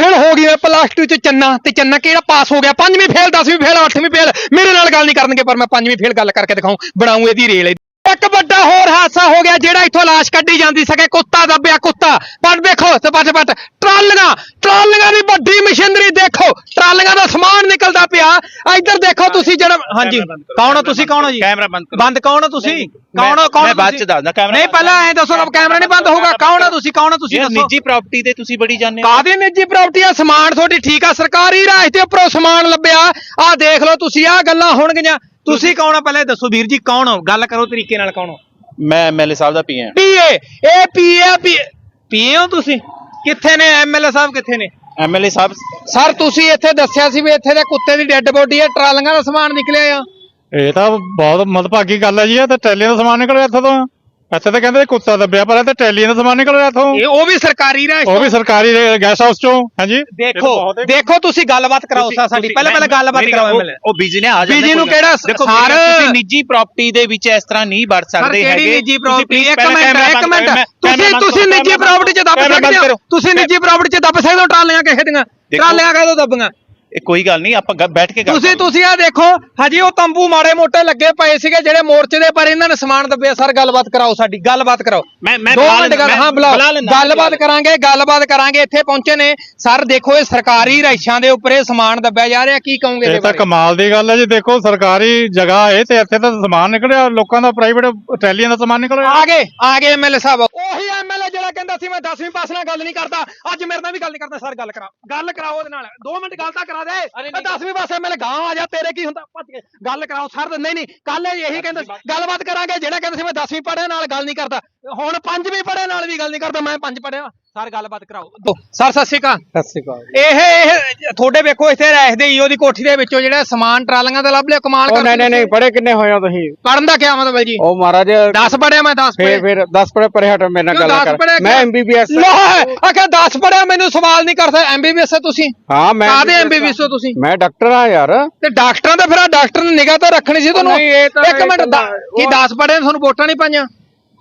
Fail ਹੋ ਗਈ ਮੈਂ ਪਲੱਸ 2 ਚ ਚੰਨਾ ਤੇ ਚੰਨਾ ਕਿਹੜਾ ਪਾਸ ਹੋ ਗਿਆ? ਪੰਜਵੀਂ ਫੇਲ 10ਵੀਂ ਫੇਲ 8ਵੀਂ ਫੇਲ ਮੇਰੇ ਨਾਲ ਗੱਲ ਨਹੀਂ ਕਰਨਗੇ ਪਰ ਮੈਂ ਪੰਜਵੀਂ ਫੇਲ ਗੱਲ ਕਰਕੇ ਦਿਖਾਉਂ ਬਣਾਉਂ ਇਹਦੀ ਰੇਲ। ਇੱਕ ਵੱਡਾ ਹੋਰ ਹਾਦਸਾ ਹੋ ਗਿਆ ਜਿਹੜਾ ਇੱਥੋਂ ਲਾਸ਼ ਕੱਢੀ ਜਾਂਦੀ ਸਕੇ ਕੁੱਤਾ ਦੱਬਿਆ ਕੁੱਤਾ। ਪਰ ਦੇਖੋ ਤੇ ਪੱਟ ਪੱਟ ਟਰਾਲੀਆਂ ਟਰਾਲੀਆਂ ਦੀ ਵੱਡੀ ਮਸ਼ੀਨਰੀ ਦੇਖੋ ਟਰਾਲੀਆਂ ਦਾ ਸਮਾਨ ਨਿਕਲਦਾ ਪਿਆ। ਇੱਧਰ ਦੇਖੋ ਤੁਸੀਂ ਜਿਹੜਾ ਹਾਂਜੀ। ਕੌਣ ਹੋ ਤੁਸੀਂ? ਕੌਣ ਹੋ ਜੀ? ਕੈਮਰਾ ਬੰਦ ਕਰੋ। ਬੰਦ ਕੌਣ ਹੋ ਤੁਸੀਂ? ਕੌਣ ਹੋ ਕੌਣ ਮੈਂ ਬਾਅਦ? ਚ ਦੱਸਦਾ, ਕੈਮਰਾ ਨਹੀਂ ਪਹਿਲਾਂ ਐਂ ਦੱਸੋ ਨਾ ਕੈਮਰਾ ਨਹੀਂ ਹੋ ਤੁਸੀਂ ਕੌਣ ਹੋ? ਤੁਸੀਂ ਯਾਰ ਦੱਸੋ। ਨਿੱਜੀ ਪ੍ਰਾਪਰਟੀ ਤੇ ਤੁਸੀਂ ਬੜੀ ਜਾਂਦੇ ਹੋ। ਕਾਦੀ ਨਿੱਜੀ ਪ੍ਰਾਪਰਟੀ ਆ? ਸਮਾਨ ਤੁਹਾਡੀ ਠੀਕ ਆ ਸਰਕਾਰੀ ਰਾਜ ਤੇ ਉੱਪਰੋਂ ਸਮਾਨ ਲੱਭਿਆ। ਆਹ ਦੇਖ ਲਓ ਤੁਸੀਂ ਆਹ ਗੱਲਾਂ ਹੋਣਗੀਆਂ। ਤੁਸੀਂ ਕੌਣ ਹੋ ਪਹਿਲੇ ਦੱਸੋ ਵੀਰ ਜੀ ਕੌਣ ਹੋ? ਗੱਲ ਕਰੋ ਤਰੀਕੇ ਨਾਲ ਕੌਣ ਹੋ? ਮੈਂ ਐਮਐਲਏ ਸਾਹਿਬ ਦਾ ਪੀਏ ਪੀਏ। ਇਹ ਪੀਏ ਪੀਏ ਹੋ ਤੁਸੀਂ? ਕਿੱਥੇ ਨੇ ਐਮਐਲਏ ਸਾਹਿਬ ਕਿੱਥੇ ਨੇ? ਐਮਐਲਏ ਸਾਹਿਬ ਸਰ ਤੁਸੀਂ ਇੱਥੇ ਦੱਸਿਆ ਸੀ ਵੀ ਇੱਥੇ ਦੇ ਕੁੱਤੇ ਦੀ ਡੈੱਡ ਬੋਡੀ ਹੈ ਟਰਾਲੀਆਂ ਦਾ ਸਮਾਨ ਨਿਕਲਿਆ ਆ। ਇਹ ਤਾਂ ਬਹੁਤ ਮਦਭਾਗੀ ਗੱਲ ਹੈ ਜੀ ਇਹ ਤਾਂ ਟੈਲੀਆਂ ਦਾ ਸਮਾਨ ਨਿਕਲਿਆ ਇੱਥੋਂ ਤੋਂ। ਇੱਥੇ ਤਾਂ ਕਹਿੰਦੇ ਕੁੱਤਾ ਦੱਬਿਆ ਪਰ ਇਹ ਤਾਂ ਟੈਲੀਆਂ ਦਾ ਸਮਾਨ ਨਿਕਲ ਰਿਹਾ ਇੱਥੋਂ। ਇਹ ਉਹ ਵੀ ਸਰਕਾਰੀ ਰਾਜ ਉਹ ਵੀ ਸਰਕਾਰੀ ਗੈਸਟ ਹਾਊਸ ਚੋਂ ਹਾਂਜੀ। ਦੇਖੋ ਦੇਖੋ ਤੁਸੀਂ ਗੱਲਬਾਤ ਕਰਾਓ ਸਾ ਸਾਡੀ। ਪਹਿਲਾਂ ਪਹਿਲਾਂ ਗੱਲਬਾਤ ਕਰਾਓ ਉਹ- ਐਮਐਲਏ ਉਹ ਬਿਜ਼ੀ ਨੇ ਆ ਜਾਂਦੇ ਬਿਜ਼ੀ ਨੂੰ। ਕਿਹੜਾ ਦੇਖੋ ਸਾਰ- ਤੁਸੀਂ ਨਿੱਜੀ ਪ੍ਰਾਪਰਟੀ ਦੇ ਵਿੱਚ ਇਸ ਤਰ੍ਹਾਂ ਨਹੀਂ ਵੜ ਸਕਦੇ ਕਿਹੜੀ ਨਿੱਜੀ ਪ੍ਰਾਪਰਟੀ ਇੱਕ ਮਿੰਟ ਇੱਕ ਮਿੰਟ। ਤੁਸੀਂ ਤੁਸੀਂ ਨਿੱਜੀ ਪ੍ਰਾਪਰਟੀ 'ਚ ਦੱਬ ਸਕਦੇ ਹੋ। ਤੁਸੀਂ ਨਿੱਜੀ ਪ੍ਰਾਪਰਟੀ 'ਚ ਦੱਬ ਸਕਦੇ ਹੋ? ਟਰਾਲੀਆਂ ਕਿਸੇ ਦੀਆਂ। ਦੇਖੋ- ਟਰਾਲੀਆਂ ਕਦੋਂ ਦੱਬੀਆਂ? ਇਹ ਕੋਈ ਗੱਲ ਨਹੀਂ ਆਪਾਂ ਗ- ਬੈਠ ਕੇ ਗੱਲ ਤੁਸੀਂ। ਤੁਸੀਂ ਆ ਦੇਖੋ ਹਜੇ ਉਹ ਤੰਬੂ ਮਾੜੇ ਮੋਟੇ ਲੱਗੇ ਪਏ ਸੀਗੇ ਜਿਹੜੇ ਮੋਰਚੇ ਦੇ ਪਰ ਇਹਨਾਂ ਨੇ ਸਮਾਨ ਦੱਬਿਆ ਸਰ ਗੱਲਬਾਤ ਕਰਾਓ ਸਾਡੀ ਗੱਲਬਾਤ ਕਰਾਓ। ਮੈਂ ਮੈਂ ਦੋ ਬੁਲਾ ਮਿੰਟ ਲੈਂਦਾ, ਗੱਲ ਮੈਂ ਹਾਂ ਬੁਲਾਓ ਲੈਂਦਾ, ਗੱਲਬਾਤ ਕਰਾਂਗੇ ਗੱਲਬਾਤ ਕਰਾਂਗੇ ਇੱਥੇ ਪਹੁੰਚੇ ਨੇ। ਸਰ ਦੇਖੋ ਇਹ ਸਰਕਾਰੀ ਰਾਈਸ਼ਾਂ ਦੇ ਉੱਪਰ ਇਹ ਸਮਾਨ ਦੱਬਿਆ ਜਾ ਰਿਹਾ ਕੀ ਕਹੋਗੇ ਇਹ ਤਾਂ ਬਾਰੇ? ਕਮਾਲ ਦੀ ਗੱਲ ਹੈ ਜੀ ਦੇਖੋ ਸਰਕਾਰੀ ਜਗ੍ਹਾ ਹੈ ਤੇ ਇੱਥੇ ਤਾਂ ਸਮਾਨ ਨਿਕਲਿਆ ਲੋਕਾਂ ਦਾ ਪ੍ਰਾਈਵੇਟ ਟੈਲੀਆਂ ਦਾ ਸਮਾਨ ਨਿਕਲਿਆ ਆ ਗਏ ਆ ਗਏ ਐਮਐਲਏ ਸਾਹਿਬ। ਉਹੀ ਐਮਐਲਏ ਜਿਹੜਾ ਕਹਿੰਦਾ ਸੀ ਮੈਂ 10ਵੀਂ ਪਾਸ ਨਾਲ ਗੱਲ ਨਹੀਂ ਕਰਦਾ। ਅੱਜ ਮੇਰੇ ਨਾਲ ਵੀ ਗੱਲ ਨਹੀਂ ਕਰਦਾ ਸਰ ਗੱਲ ਕਰਾ ਗੱਲ ਕਰਾਓ ਉਹਦੇ ਨਾਲ। 2 ਮਿੰਟ ਗੱਲ ਤਾਂ ਕਰਾ ਦੇ। ਇਹ 10ਵੀਂ ਪਾਸ ਐਮਐਲਏ ਗਾਂ ਆ ਜਾ ਤੇਰੇ ਕੀ ਹੁੰਦਾ? ਭੱਜ ਕੇ ਗੱਲ ਕਰਾਓ ਸਰ ਨਹੀਂ ਨਹੀਂ ਕੱਲ ਇਹੀ ਕਹਿੰਦਾ ਗੱਲਬਾਤ ਕਰਾਂਗੇ ਜਿਹੜਾ ਕਹਿੰਦਾ ਸੀ ਮੈਂ 10ਵੀਂ ਪੜ੍ਹਿਆ ਨਾਲ ਗੱਲ ਨਹੀਂ ਕਰਦਾ। ਹੁਣ 5ਵੀਂ ਪੜ੍ਹਿਆ ਨਾਲ ਵੀ ਗੱਲ ਨਹੀਂ ਕਰਦਾ ਮੈਂ 5 ਪੜ੍ਹਿਆ। ਸਰ ਗੱਲਬਾਤ ਕਰਾਓ। ਸਰ ਸਤਿ ਸ਼੍ਰੀ ਅਕਾਲ। ਸਤਿ ਸ਼੍ਰੀ ਅਕਾਲ ਇਹ ਇਹ ਤੁਹਾਡੇ ਵੇਖੋ ਇੱਥੇ ਰਹਿਸ ਦੇ ਈਓ ਦੀ ਕੋਠੀ ਦੇ ਵਿੱਚੋਂ ਜਿਹੜਾ ਸਮਾਨ ਟਰਾਲੀਆਂ ਦਾ ਲੱਭ ਲਿਆ ਕਮਾਲ ਉਹ ਨਹੀਂ ਨਹੀਂ ਨਹੀਂ ਪੜੇ ਕਿੰਨੇ ਹੋਏ ਹੋ ਤੁਸੀਂ? ਪੜਨ ਦਾ ਕੀ ਮਤਲਬ ਜੀ? ਉਹ ਮਹਾਰਾਜ 10 ਪੜਿਆ ਮੈਂ 10 ਫੇਰ ਫਿਰ 10 ਪੜੇ ਪਰੇ ਹਟੋ ਮੇਰੇ ਨਾਲ ਗੱਲ ਕਰ। ਮੈਂ? ਐਮਬੀਬੀਐਸ ਲੋ ਆਖਿਆ 10 ਪੜਿਆ ਮੈਨੂੰ ਸਵਾਲ ਨਹੀਂ ਕਰ ਸਕਦਾ ਐਮਬੀਬੀਐਸ ਤੁਸੀਂ? ਹਾਂ ਮੈਂ ਕਾਦੇ ਐਮਬੀਬੀਐਸ ਹੋ ਤੁਸੀਂ? ਮੈਂ ਡਾਕਟਰ ਆ ਯਾਰ। ਤੇ ਡਾਕਟਰਾਂ ਦਾ ਫਿਰ ਆ ਡਾਕਟਰ ਨੇ ਨਿਗਾਹ ਤਾਂ ਰੱਖਣੀ ਸੀ ਤੁਹਾਨੂੰ? ਇੱਕ ਮਿੰਟ ਕੀ 10 ਪੜ੍ਹੇ ਨੇ ਤੁਹਾਨੂੰ ਵੋਟਾਂ ਨਹੀਂ ਪਾਈਆਂ?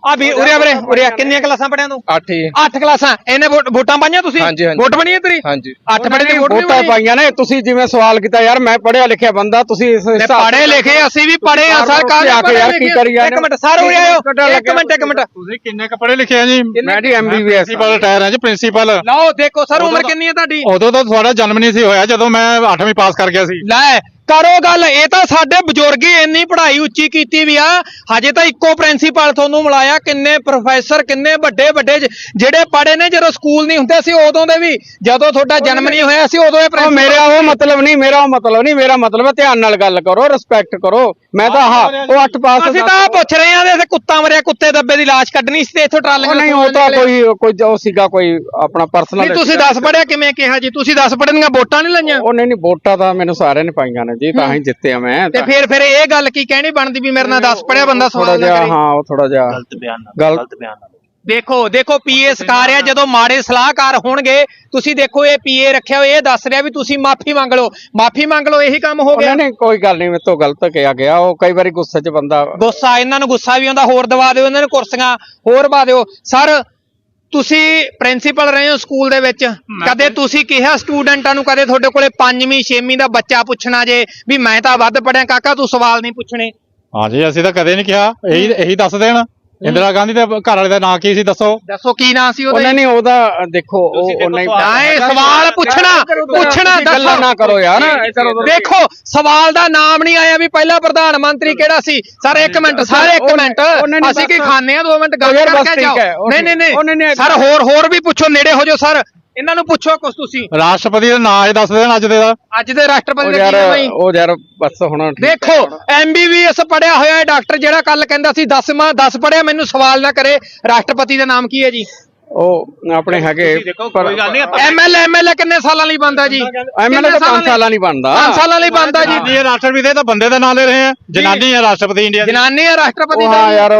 ਆ ਵੀ ਉਰੇ ਵੀਰੇ ਉਰੇ ਆ, ਕਿੰਨੀਆਂ ਕਲਾਸਾਂ ਪੜਿਆ ਤੂੰ? 8 ਹੀ। 8 ਕਲਾਸਾਂ ਇਹਨੇ ਵੋਟ- ਵੋਟਾਂ ਪਾਈਆਂ ਤੁਸੀਂ? ਹਾਂਜੀ, ਹਾਂਜੀ। ਵੋਟ ਬਣੀ ਹੈ ਤੇਰੀ? ਹਾਂਜੀ। 8 ਪੜ੍ਹੇ ਤੇ ਵੋਟ ਨਹੀਂ ਵੋਟਾਂ ਬਣੀ? ਪਾਈਆਂ ਨੇ ਤੁਸੀਂ ਜਿਵੇਂ ਸਵਾਲ ਕੀਤਾ ਯਾਰ ਮੈਂ ਪੜਿਆ ਲਿਖਿਆ ਬੰਦਾ ਤੁਸੀਂ ਇਸ ਤੇ ਹਿਸਾਬ ਪੜ੍ਹੇ ਲਿਖੇ ਅਸੀਂ ਵੀ ਪੜ੍ਹੇ ਆ ਸਰ ਕਾਹਦੇ ਆ ਕੇ ਯਾਰ ਕੀ ਕਰੀ ਜਾਂਦੇ ਇੱਕ ਮਿੰਟ ਸਰ ਉਰੇ ਆਇਓ। ਇੱਕ। ਮਿੰਟ ਇੱਕ ਮਿੰਟ। ਤੁਸੀਂ ਕਿੰਨੇ ਕ ਪੜ੍ਹੇ ਲਿਖੇ ਆ ਜੀ? ਮੈਂ ਜੀ ਐਮਬੀਬੀਐਸ ਪ੍ਰਿੰਸੀਪਲ ਰਿਟਾਇਰ ਆ। ਜੀ ਪ੍ਰਿੰਸੀਪਲ ਲਓ ਦੇਖੋ ਸਰ ਉਮਰ ਕਿੰਨੀ ਹੈ ਤੁਹਾਡੀ? ਉਦੋਂ ਤਾਂ ਤੁਹਾਡਾ ਜਨਮ ਨਹੀਂ ਸੀ ਹੋਇਆ ਜਦੋਂ ਮੈਂ 8ਵੀਂ ਪਾਸ ਕਰ ਗਿਆ ਸੀ। ਲੈ ਕਰੋ ਗੱਲ ਇਹ ਤਾਂ ਸਾਡੇ ਬਜ਼ੁਰਗ ਹੀ ਇੰਨੀ ਪੜ੍ਹਾਈ ਉੱਚੀ ਕੀਤੀ ਵੀ ਆ। ਹਜੇ ਤਾਂ ਇੱਕੋ ਪ੍ਰਿੰਸੀਪਲ ਤੁਹਾਨੂੰ ਮਿਲਾਇਆ ਕਿੰਨੇ ਪ੍ਰੋਫੈਸਰ ਕਿੰਨੇ ਵੱਡੇ ਵੱਡੇ ਜਿਹੜੇ ਪੜ੍ਹੇ ਨੇ ਜਦੋਂ ਸਕੂਲ ਨਹੀਂ ਹੁੰਦੇ ਸੀ ਉਦੋਂ ਦੇ ਵੀ ਜਦੋਂ ਤੁਹਾਡਾ ਜਨਮ ਨਹੀਂ ਹੋਇਆ ਸੀ ਉਦੋਂ ਇਹ ਉਹ ਮੇਰਾ ਉਹ ਮਤਲਬ ਨਹੀਂ ਮੇਰਾ ਉਹ ਮਤਲਬ ਨਹੀਂ ਮੇਰਾ ਮਤਲਬ ਹੈ ਧਿਆਨ ਨਾਲ ਗੱਲ ਕਰੋ ਰਿਸਪੈਕਟ ਕਰੋ। ਮੈਂ ਤਾਂ ਹਾਂ ਉਹ 8 ਪਾਸ ਅਸੀਂ ਤਾਂ ਪੁੱਛ ਰਹੇ ਆਂ ਤੇ ਕੁੱਤਾ ਮਰਿਆ ਕੁੱਤੇ ਦੱਬੇ ਦੀ ਲਾਸ਼ ਕੱਢਣੀ ਸੀ ਤੇ ਇੱਥੋਂ ਟਰਾਲੀਆਂ ਨਹੀਂ ਉਹ ਤਾਂ ਕੋਈ ਕੋਈ ਉਹ ਸੀਗਾ ਕੋਈ ਆਪਣਾ ਨਹੀਂ ਪਰਸਨਲ ਤੁਸੀਂ 10 ਪੜਿਆ ਕਿਵੇਂ ਕਿਹਾ ਜੀ? ਤੁਸੀਂ 10 ਪੜਨ ਦੀਆਂ ਵੋਟਾਂ ਨਹੀਂ ਲਈਆਂ? ਉਹ ਨਹੀਂ ਨਹੀਂ ਵੋਟਾਂ ਤਾਂ ਮੈਨੂੰ ਸਾਰਿਆਂ ਨੇ ਪਾਈਆਂ ਨੇ ਜੀ ਤਾਂ ਹੀ ਜਿੱਤਿਆ ਮੈਂ ਤੇ ਫਿਰ ਫਿਰ ਇਹ ਗੱਲ ਕੀ ਕਹਿਣੀ ਬਣਦੀ ਵੀ ਮੇਰੇ ਨਾਲ 10 ਪੜਿਆ ਬੰਦਾ ਸਵਾਲ ਨਾ ਕਰੇ। ਹਾਂ ਉਹ ਥੋੜਾ ਜਿਹਾ। ਗਲਤ ਬਿਆਨ ਨਾ ਗੱਲ- ਗਲਤ ਬਿਆਨ ਨਾ ਦੇਖੋ ਦੇਖੋ ਪੀਏ ਸਿਖਾ ਰਿਹਾ ਜਦੋਂ ਮਾੜੇ ਸਲਾਹਕਾਰ ਹੋਣਗੇ ਤੁਸੀਂ ਦੇਖੋ ਇਹ ਪੀਏ ਰੱਖਿਆ ਹੋਇਆ ਇਹ ਦੱਸ ਰਿਹਾ ਵੀ ਤੁਸੀਂ ਮਾਫੀ ਮੰਗ ਲਓ। ਮਾਫੀ ਮੰਗ ਲਓ ਇਹੀ ਕੰਮ ਹੋ ਗਿਆ। ਉਹਨਾਂ ਨੇ ਕੋਈ ਗੱਲ ਨਹੀਂ ਮੇਰੇ ਤੋਂ ਗਲਤ ਕਿਹਾ ਗਿਆ। ਉਹ ਕਈ ਵਾਰੀ ਗੁੱਸੇ 'ਚ ਬੰਦਾ ਗੁੱਸਾ ਇਹਨਾਂ ਨੂੰ ਗੁੱਸਾ ਵੀ ਆਉਂਦਾ ਹੋਰ ਦਵਾ ਦਿਓ ਇਹਨਾਂ ਨੂੰ ਕੁਰਸੀਆਂ ਹੋਰ ਪਾ ਦਿਓ। ਸਰ ਤੁਸੀਂ ਪ੍ਰਿੰਸੀਪਲ ਰਹੇ ਹੋ ਸਕੂਲ ਦੇ ਵਿੱਚ। ਕਦੇ ਤੁਸੀਂ ਕਿਹਾ ਸਟੂਡੈਂਟਾਂ ਨੂੰ ਕਦੇ ਤੁਹਾਡੇ ਕੋਲੇ 5ਵੀਂ 6ਵੀਂ ਦਾ ਬੱਚਾ ਪੁੱਛਣਾ ਜੇ ਵੀ ਮੈਂ ਤਾਂ ਵੱਧ ਪੜਿਆ ਕਾਕਾ ਤੂੰ ਸਵਾਲ ਨਹੀਂ ਪੁੱਛਣੇ। ਹਾਂਜੀ ਅਸੀਂ ਤਾਂ ਕਦੇ ਨਹੀਂ ਕਿਹਾ। ਇਹੀ ਇਹੀ ਦੱਸ ਦੇਣ। ਇੰਦਰਾ ਗਾਂਧੀ ਦੇ ਘਰ ਵਾਲੇ ਦਾ ਨਾਂ ਕੀ ਸੀ ਦੱਸੋ? ਦੱਸੋ ਕੀ ਨਾਂ ਸੀ ਉਹਨਾਂ ਉਹਦਾ ਨੇ ਉਹਦਾ ਦੇਖੋ ਉਹ ਤੁਸੀਂ ਉਹ ਨਹੀਂ ਦੇਖੋ ਨਾ ਇਹ ਸਵਾਲ ਪੁੱਛਣਾ ਪੁੱਛਣਾ ਦੱਸੋ। ਨਾ ਕਰੋ ਯਾਰ। ਦੇਖੋ ਸਵਾਲ ਦਾ ਨਾਮ ਨਹੀਂ ਆਇਆ ਵੀ ਪਹਿਲਾ ਪ੍ਰਧਾਨ ਮੰਤਰੀ ਕਿਹੜਾ ਸੀ। ਸਰ ਇੱਕ ਮਿੰਟ ਸਰ ਇੱਕ ਉਹਨੇ- ਮਿੰਟ। ਉਹਨੇ ਅਸੀਂ ਕੀ ਖਾਣੇ ਆ? 2 ਮਿੰਟ ਗੱਲ ਕਰਕੇ ਜਾਓ। ਨਹੀਂ ਨਹੀਂ ਉਹਨੇ ਨਹੀਂ ਸਰ ਹੋਰ ਹੋਰ ਵੀ ਪੁੱਛੋ ਨੇੜੇ ਹੋ ਜਾਓ ਸਰ। ਇਹਨਾਂ ਨੂੰ ਪੁੱਛੋ ਕੁਝ ਤੁਸੀਂ ਰਾਸ਼ਟਰਪਤੀ ਦਾ ਨਾਂ ਇਹ ਦੱਸ ਦੇਣ ਅੱਜ ਦੇ ਦਾ ਅੱਜ ਦੇ ਰਾਸ਼ਟਰਪਤੀ ਦੇ ਕੀ ਨਾਮ ਹੈ? ਉਹ ਯਾਰ ਬਸ ਹੁਣ ਦੇਖੋ। ਐਮਬੀਬੀਐਸ ਪੜਿਆ ਹੋਇਆ ਹੈ ਡਾਕਟਰ ਜਿਹੜਾ ਕੱਲ ਕਹਿੰਦਾ ਸੀ 10ਵਾਂ 10 ਪੜਿਆ ਮੈਨੂੰ ਸਵਾਲ ਨਾ ਕਰੇ ਰਾਸ਼ਟਰਪਤੀ ਦਾ ਨਾਮ ਕੀ ਹੈ ਜੀ ਉਹ ਆਪਣੇ ਹੈਗੇ ਆਪਾਂ ਐਮਐਲਏ ਐਮਐਲਏ ਕਿੰਨੇ ਸਾਲਾਂ ਲਈ ਬੰਦਾ ਜੀ? ਐਮਐਲਏ ਤਾਂ 5 ਸਾਲਾਂ ਨਹੀਂ ਬਣਦਾ 5 ਸਾਲਾਂ ਲਈ ਬੰਦਾ ਜੀ। ਜੀ ਰਾਸ਼ਟਰਪਤੀ ਦੇ ਤਾਂ ਬੰਦੇ ਦਾ ਨਾਂ ਲੈ ਰਹੇ ਆ ਜਨਾਨੀ ਹੈ ਰਾਸ਼ਟਰਪਤੀ ਇੰਡੀਆ ਦੀ। ਜਨਾਨੀ ਹੈ ਰਾਸ਼ਟਰਪਤੀ ਦਾ ਹਾਂ। ਯਾਰ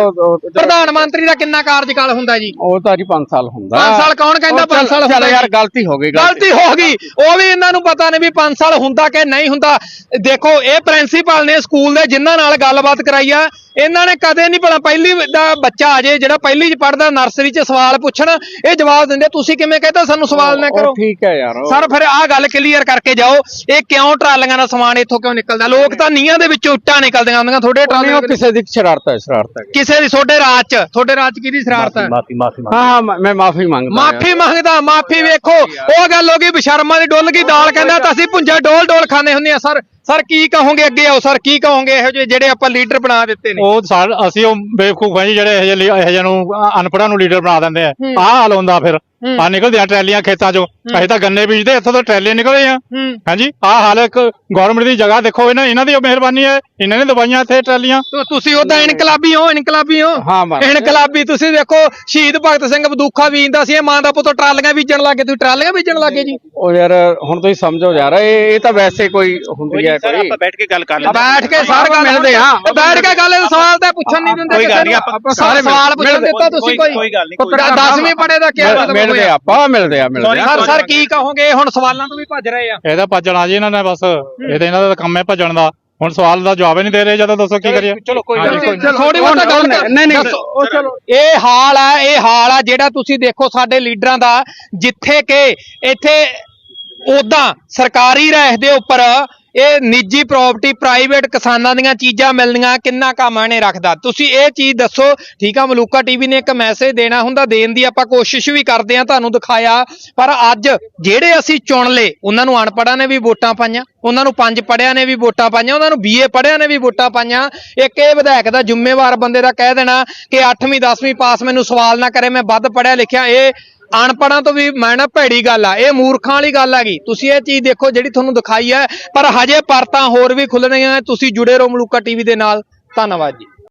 ਪ੍ਰਧਾਨ ਮੰਤਰੀ ਦਾ ਕਿੰਨਾ ਕਾਰਜਕਾਲ ਹੁੰਦਾ ਜੀ? ਉਹ ਤਾਂ ਜੀ 5 ਸਾਲ ਹੁੰਦਾ। ਪੰਜ ਸਾਲ ਕੌਣ ਕਹਿੰਦਾ ਉਹ ਪੰਜ ਚੱਲ- ਸਾਲ ਹੁੰਦਾ ਯਾਰ? ਗਲਤੀ ਹੋ ਗਈ ਗਲਤੀ। ਹੋ ਗਈ। ਉਹ ਵੀ ਇਹਨਾਂ ਨੂੰ ਪਤਾ ਨਹੀਂ ਵੀ 5 ਸਾਲ ਹੁੰਦਾ ਕਿ ਨਹੀਂ ਹੁੰਦਾ। ਦੇਖੋ ਇਹ ਪ੍ਰਿੰਸੀਪਲ ਨੇ ਸਕੂਲ ਦੇ ਜਿਨ੍ਹਾਂ ਨਾਲ ਗੱਲਬਾਤ ਕਰਾਈ ਆ। ਇਹਨਾਂ ਨੇ ਕਦੇ ਨਹੀਂ ਭਲਾ ਪਹਿਲੀ ਦਾ ਬੱਚਾ ਆ ਜੇ ਜਿਹੜਾ ਪਹਿਲੀ ਚ ਪੜਦਾ ਨਰਸਰੀ ਚ ਸਵਾਲ ਪੁੱਛਣ ਇਹ ਜਵਾਬ ਦਿੰਦੇ ਤੁਸੀਂ ਕਿਵੇਂ ਕਹਿੰਦਾ ਸਾਨੂੰ ਸਵਾਲ ਨਾ ਕਰੋ? ਠੀਕ ਹੈ ਯਾਰ ਸਰ ਫਿਰ ਆਹ ਗੱਲ ਕਲੀਅਰ ਕਰਕੇ ਜਾਓ ਇਹ ਕਿਉਂ ਟਰਾਲੀਆਂ ਦਾ ਸਮਾਨ ਇੱਥੋਂ ਕਿਉਂ ਨਿਕਲਦਾ? ਲੋਕ ਤਾਂ ਨੀਹਾਂ ਦੇ ਵਿੱਚੋਂ ਇੱਟਾਂ ਨਿਕਲਦੀਆਂ ਹੁੰਦੀਆਂ ਤੁਹਾਡੇ ਟਰਾਲੀਆਂ ਉਹ ਕਿਸੇ ਦੀ ਸ਼ਰਾਰਤ ਹੈ ਸ਼ਰਾਰਤ ਹੈ। ਕਿਸੇ ਦੀ ਤੁਹਾਡੇ ਰਾਜ ਚ ਤੁਹਾਡੇ ਰਾਜ ਚ ਕਿਹਦੀ ਸ਼ਰਾਰਤ ਹੈ? ਮਾਫੀ ਮਾਫੀ ਹਾਂ ਹਾਂ ਮੈਂ- ਮਾਫੀ ਮੰਗਦਾ। ਮਾਫੀ ਮੰਗਦਾ ਮਾਫੀ ਵੇਖੋ। ਉਹ ਗੱਲ ਹੋ ਗਈ ਬਸ਼ਰਮਾਂ ਦੀ ਡੁੱਲ ਗਈ ਦਾਲ ਕਹਿੰਦਾ ਤਾਂ ਅਸੀਂ ਪੁੰਜਾ ਡੋਲ ਡੋਲ ਖਾਣੇ ਹੁੰਦੇ ਆ ਸਰ। ਸਰ ਕੀ ਕਹੋਗੇ ਅੱਗੇ ਆਓ ਸਰ ਕੀ ਕਹੋਗੇ ਇਹੋ ਜਿਹੇ ਜਿਹੜੇ ਆਪਾਂ ਲੀਡਰ ਬਣਾ ਦਿੱਤੇ ਨੇ? ਉਹ ਸਾਡ ਅਸੀਂ ਉਹ ਬੇਵਕੂਫ ਆ ਜੀ ਜਿਹੜੇ ਇਹ ਜਿਹੇ ਇਹ ਜਿਹੇ ਨੂੰ ਅ- ਅਨਪੜ੍ਹਾਂ ਨੂੰ ਲੀਡਰ ਬਣਾ ਦਿੰਦੇ ਆ। ਆਹ ਹਾਲ ਹੁੰਦਾ ਫਿਰ। ਆ ਨਿਕਲਦੀਆਂ ਟਰੈਲੀਆਂ ਖੇਤਾਂ ਚੋਂ। ਅਸੀਂ ਤਾਂ ਗੰਨੇ ਬੀਜਦੇ ਇੱਥੋਂ ਤਾਂ ਟਰੈਲੀਆਂ ਨਿਕਲੇ ਆ ਹਾਂਜੀ ਆਹ ਹਾਲ ਇੱਕ ਗਵਰਨਮੈਂਟ ਦੀ ਜਗ੍ਹਾ ਦੇਖੋ ਇਹਨਾਂ ਇਹਨਾਂ ਦੀ ਮਿਹਰਬਾਨੀ ਹੈ। ਇਹਨਾਂ ਨੇ ਦਵਾਈਆਂ ਇੱਥੇ ਟਰਾਲੀਆਂ। ਤੋ ਤੁਸੀਂ ਉਹਦਾ ਇਨਕਲਾਬੀ ਹੋ ਇਨਕਲਾਬੀ ਹੋ। ਇਨਕਲਾਬੀ ਤੁਸੀਂ ਦੇਖੋ ਸ਼ਹੀਦ ਭਗਤ ਸਿੰਘ ਬਦੂਖਾ ਬੀਜਦਾ ਸੀ ਇਹ ਮਾਂ ਦਾ ਪੁੱਤ ਟਰਾਲੀਆਂ ਬੀਜਣ ਲੱਗੇ ਤੁਸੀਂ ਟਰਾਲੀਆਂ ਬੀਜਣ ਲੱਗੇ ਜੀ। ਉਹ ਯਾਰ ਹੁਣ ਤੁਸੀਂ ਸਮਝੋ ਯਾਰ ਇਹ ਇਹ ਤਾਂ ਵੈਸੇ ਕੋਈ ਹੁੰਦੀ ਹੈ ਕੋਈ। ਆਪਾਂ ਬੈਠ ਕੇ ਗੱਲ ਕਰ ਲੈਂਦੇ ਬੈਠ ਕੇ ਸਾਰ ਗੱਲ ਮਿਲਦੇ ਹਾਂ। ਬੈਠ ਕੇ ਗੱਲ ਸਵਾਲ ਤਾਂ ਪੁੱਛਣ ਨਹੀਂ ਦਿੰਦੇ ਕੋਈ ਗੱਲ ਕਿਸੇ ਨਹੀਂ, ਨੂੰ। ਆਪਾਂ- ਆਪਾਂ ਸਾਰੇ ਸਵਾਲ ਪੁੱਛਣ ਦਿੱਤਾ ਤੁਸੀਂ ਕੋਈ- ਕੋਈ ਗੱਲ ਨਹੀਂ, ਕੋਈ ਪੁੱਤਰ ਦਸਵੀਂ ਪੜੇ ਦਾ ਕੀ ਮਤਲਬ ਮਿਲਦੇ ਹੋਇਆ? ਆਪਾਂ ਮਿਲਦੇ ਆ ਮਿਲਦੇ ਆ। ਸਰ ਸਰ ਕੀ ਕਹੋਗੇ ਹੁਣ ਸਵਾਲਾਂ ਤੋਂ ਵੀ ਭੱਜ ਰਹੇ ਆ। ਇਹਦਾ ਭੱਜਣਾ ਜੀ ਇਹਨਾਂ ਨੇ ਬਸ। ਇਹਦੇ ਇਹਨਾਂ ਦਾ ਕੰਮ ਹੈ ਭੱਜਣ ਦਾ। ਹੁਣ ਸਵਾਲ ਦਾ ਜਵਾਬ ਹੀ ਨਹੀਂ ਦੇ ਰਹੇ ਜਦੋਂ ਦੱਸੋ ਕੀ ਕਰੀਏ। ਚਲੋ ਕੋਈ ਗੱਲ ਨਹੀਂ। ਥੋੜੀ ਬਹੁਤਾ ਗੱਲ ਨਹੀਂ ਨਹੀਂ। ਉਹ ਚਲੋ ਇਹ ਹਾਲ ਆ ਇਹ ਹਾਲ ਆ ਜਿਹੜਾ ਤੁਸੀਂ ਦੇਖੋ ਸਾਡੇ ਲੀਡਰਾਂ ਦਾ ਜਿੱਥੇ ਕਿ ਇੱਥੇ ਉਦਾਂ ਸਰਕਾਰੀ ਰਹਿ ਦੇ ਉੱਪਰ ਇਹ ਨਿੱਜੀ ਪ੍ਰਾਪਰਟੀ ਪ੍ਰਾਈਵੇਟ ਕਿਸਾਨਾਂ ਦੀਆਂ ਚੀਜ਼ਾਂ ਮਿਲਣੀਆਂ ਕਿੰਨਾ ਕਾ ਮਾਇਨੇ ਰੱਖਦਾ। ਤੁਸੀਂ ਇਹ ਚੀਜ਼ ਦੱਸੋ, ਠੀਕ ਆ, ਮਲੂਕਾ ਟੀਵੀ ਨੇ ਇੱਕ ਮੈਸੇਜ ਦੇਣਾ ਹੁੰਦਾ, ਦੇਣ ਦੀ ਆਪਾਂ ਕੋਸ਼ਿਸ਼ ਵੀ ਕਰਦੇ ਆ ਤੁਹਾਨੂੰ ਦਿਖਾਇਆ। ਪਰ ਅੱਜ ਜਿਹੜੇ ਅਸੀਂ ਚੁਣ ਲਏ, ਉਹਨਾਂ ਨੂੰ ਅਨਪੜ੍ਹਾਂ ਨੇ ਵੀ ਵੋਟਾਂ ਪਾਈਆਂ, ਉਹਨਾਂ ਨੂੰ ਪੰਜ ਪੜਿਆਂ ਨੇ ਵੀ ਵੋਟਾਂ ਪਾਈਆਂ, ਉਹਨਾਂ ਨੂੰ ਬੀਏ ਪੜਿਆਂ ਨੇ ਵੀ ਵੋਟਾਂ ਪਾਈਆਂ। ਇੱਕ ਇਹ ਵਿਧਾਇਕ ਦਾ ਜ਼ਿੰਮੇਵਾਰ ਬੰਦੇ ਦਾ ਕਹਿ ਦੇਣਾ ਕਿ 8ਵੀਂ 10ਵੀਂ ਪਾਸ ਮੈਨੂੰ ਸਵਾਲ ਨਾ ਕਰੇ, ਮੈਂ ਵੱਧ ਪੜਿਆ ਲਿਖਿਆ, ਇਹ ਅਨਪੜਾਂ ਤੋਂ ਵੀ ਮੈਂ ਨਾ ਭੈੜੀ ਗੱਲ ਆ, ਇਹ ਮੂਰਖਾਂ ਵਾਲੀ ਗੱਲ ਹੈਗੀ ਤੁਸੀਂ ਇਹ ਚੀਜ਼ ਦੇਖੋ ਜਿਹੜੀ ਤੁਹਾਨੂੰ ਦਿਖਾਈ ਹੈ, ਪਰ ਹਜੇ ਪਰਤਾਂ ਹੋਰ ਵੀ ਖੁੱਲਣੀਆਂ ਤੁਸੀਂ ਜੁੜੇ ਰਹੋ ਮਲੂਕਾ ਟੀਵੀ ਦੇ ਨਾਲ। ਧੰਨਵਾਦ ਜੀ।